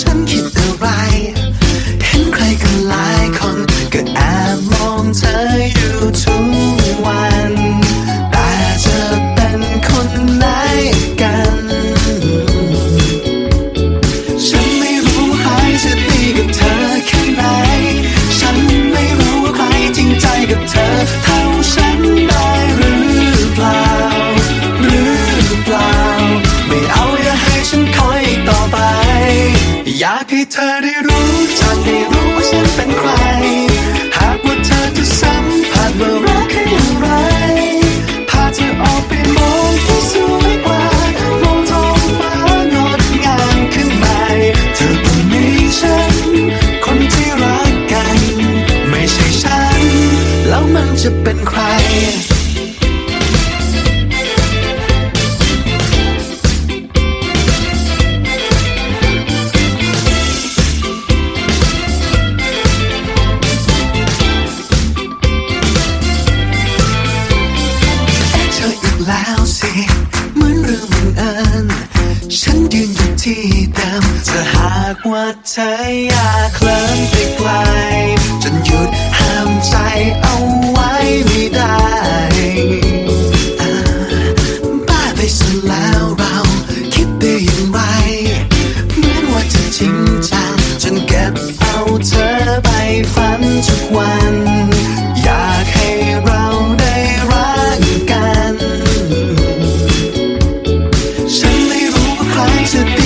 ฉันคิดอะไร เห็นใครกันหลายคนก็แอบมองเธออยู่ทุกวัน ให้ฉันคอยต่อไป อยากให้เธอได้รู้จักได้รู้ว่าฉันเป็นใคร หากว่าเธอจะสัมผัสว่ารักคืออย่างไรพาเธอออกไปมองที่สวยกว่ามองท้องฟ้างดงามขึ้นไปเธอต้องมีฉัน คนที่รักกัน ไม่ใช่ฉัน แล้วมันจะเป็นใคร แล้วสิเหมือนเรื่องมันอัน ฉันยืนอยู่ที่เดิมถ้หากว่าเธอยาเคลิ้มไปไกลจนหยุดห้ามใจเอาไว้ไม่ได้บ้าไปซะแล้วเราคิดได้อย่างไรเหมือนว่าจะจริงจัง ฉันเก็บเอาเธอไปฝันทุกวัน to be